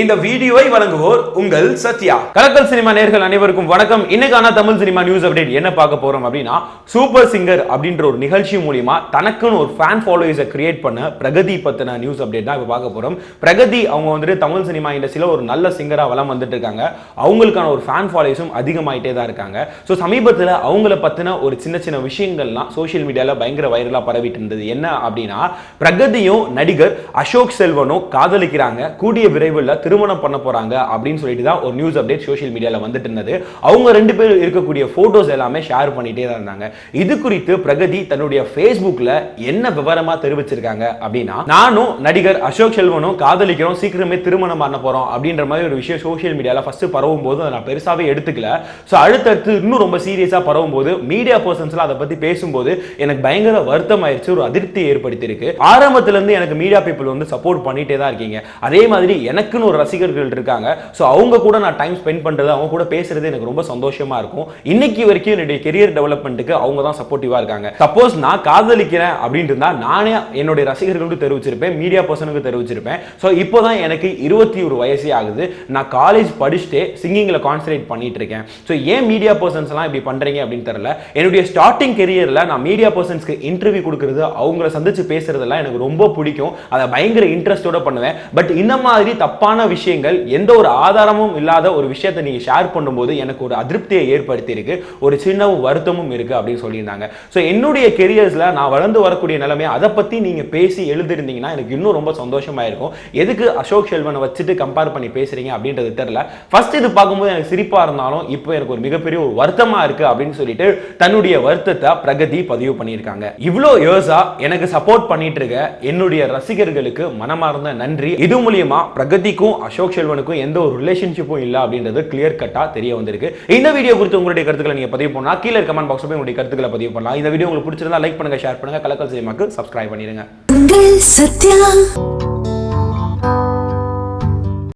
இந்த வீடியோவை வழங்குவோர் உங்கள் சத்யா. கலக்கல் சினிமா நேர்கள் அனைவருக்கும் வணக்கம். இன்னைக்கான தமிழ் சினிமா நியூஸ் அப்டேட் என்ன பார்க்க போறோம் அப்படின்னா சூப்பர் சிங்கர் அப்படின்ற ஒரு நிகழ்ச்சி மூலியமா தனக்குன்னு ஒரு ஃபேன் ஃபாலோயர்ஸை கிரியேட் பண்ண பிரகதி பத்தின நியூஸ் அப்டேட் தான் இப்போ பார்க்க போறோம். பிரகதி அவங்க வந்துட்டு தமிழ் சினிமா இண்டஸ்ட்ரியில ஒரு நல்ல சிங்கரா வளம் வந்துட்டு இருக்காங்க. அவங்களுக்கான ஒரு ஃபேன் ஃபாலோயர்ஸும் அதிகமாயிட்டே தான் இருக்காங்க. ஸோ சமீபத்தில் அவங்கள பத்தின ஒரு சின்ன சின்ன விஷயங்கள்லாம் சோஷியல் மீடியால பயங்கர வைரலா பரவிட்டு இருந்தது. என்ன அப்படின்னா பிரகதியும் நடிகர் அசோக் செல்வனும் காதலிக்கிறாங்க. கூடிய விரைவில் திருமணம் பண்ண போறாங்க அப்படின்னு சொல்லிட்டு தான் ஒரு நியூஸ் அப்டேட் சோஷியல் மீடியால வந்துட்டு இருந்தது. அவங்க ரெண்டு பேரும் இருக்கக்கூடிய போட்டோஸ் எல்லாமே ஷேர் பண்ணிட்டே தான் இருந்தாங்க. இது குறித்து பிரகதி தன்னுடைய ஃபேஸ்புக்கில் என்ன விவரமா தெரிவிச்சிருக்காங்க அப்படின்னா நானும் நடிகர் அசோக் செல்வனும் காதலிக்கிறோம் சீக்கிரமே திருமணம் பண்ண போறோம் அப்படின்ற மாதிரி ஒரு விஷயம் சோஷியல் மீடியால ஃபர்ஸ்ட் பரவும் போது அதை நான் பெருசாவே எடுத்துக்கல. ஸோ அடுத்தடுத்து இன்னும் ரொம்ப சீரியஸா பரவும் போது மீடியா பர்சன்ஸ்லாம் அதை பத்தி பேசும்போது எனக்கு பயங்கர வருத்தம் ஆயிடுச்சு ஒரு அதிருப்தி ஏற்படுத்தி இருக்கு ஆரம்பத்துல இருந்து எனக்கு மீடியா பீப்புள் வந்து சப்போர்ட் பண்ணிட்டே தான் இருக்கீங்க. அதே மாதிரி எனக்குன்னு ஒரு ரசிகர்கள் இருக்காங்க. ஸோ அவங்க கூட நான் டைம் ஸ்பெண்ட் பண்றது அவங்க கூட பேசுறது எனக்கு ரொம்ப சந்தோஷமா இருக்கும். இன்னைக்கு வரைக்கும் என்னுடைய கெரியர் டெவலப்மெண்ட்டுக்கு அவங்க தான் சப்போர்ட்டிவா இருக்காங்க. சப்போஸ் நான் காதலிக்கிறேன் அப்படின்னு இருந்தா நானே என்னுடைய ரசிகர்களுக்கு தெரிவிச்சிருப்பேன் மீடியா பர்சனுக்கு தெரிவிச்சிருப்பேன். ஸோ இப்போதான் எனக்கு இருபத்தி ஒரு வயசே ஆகுது. நான் காலேஜ் படிச்சுட்டு சிங்கிங்ல கான்சன்ட்ரேட் பண்ணிட்டு இருக்கேன். ஸோ ஏன் மீடியா பர்சன்ஸ் எல்லாம் இப்படி பண்றீங்க அப்படின்னு தெரியல. என்னுடைய ஸ்டார்டிங் கெரியர்ல நான் மீடியா பர்சன்ஸ்க்கு இன்டர்வியூ கொடுக்கறது அவங்கள சந்திச்சு பேசுறதெல்லாம் எனக்கு ரொம்ப பிடிக்கும். அதை பயங்கர இன்ட்ரெஸ்டோட பண்ணுவேன். பட் இந்த மாதிரி தப்பான விஷயங்கள் எந்த ஒரு ஆதாரமும் இல்லாத ஒரு விஷயத்தை நீங்க ஷேர் பண்ணும்போது எனக்கு ஒரு அதிருப்தியை ஏற்படுத்தி இருக்கு ஒரு சின்ன வருத்தமும் இருக்கு அப்படின்னு சொல்லியிருந்தாங்க. ஸோ என்னுடைய கெரியர்ஸில் நான் வளர்ந்து வரக்கூடிய நிலைமை அதை பத்தி நீங்க பேசி எழுதிருந்தீங்கன்னா எனக்கு இன்னும் ரொம்ப சந்தோஷமா இருக்கும். எதுக்கு அசோக் செல்வனை வச்சுட்டு கம்பேர் பண்ணி பேசுறீங்க அப்படின்றது தெரியல. ஃபர்ஸ்ட் இது பார்க்கும்போது எனக்கு சிரிப்பாக இருந்தாலும் இப்போ எனக்கு ஒரு மிகப்பெரிய ஒரு வருத்தமா இருக்கு அப்படின்னு சொல்லிட்டு தன்னுடைய வருத்தத்தை பிரகதி பதிவு பண்ணியிருக்காங்க. இவ்வளோ இயர்ஸா எனக்கு சப்போர்ட் பண்ணிட்டு இருக்க என்னுடைய ரசிகர்களுக்கு மனமார்ந்த நன்றி. இது மூலியமா பிரகதிக்கும் அசோக் செல்வனுக்கும் எந்த ஒரு ரிலேஷன்ஷிப்பும் இல்லை அப்படின்றது கிளியர் கட்டாக தெரிய வந்திருக்கு. இந்த வீடியோ குறித்து உங்களுடைய கருத்துக்களை நீங்க பதிவு பண்ணலாம். கீழே கமெண்ட் பாக்ஸ் போய் உங்களுடைய கருத்துக்களை பதிவு பண்ணலாம். இந்த வீடியோ உங்களுக்கு பிடிச்சிருந்தா லைக் பண்ணுங்க ஷேர் பண்ணுங்க. கலக்கல் சினிமாக்கு சப்ஸ்கிரைப் பண்ணிருங்க. சத்யா.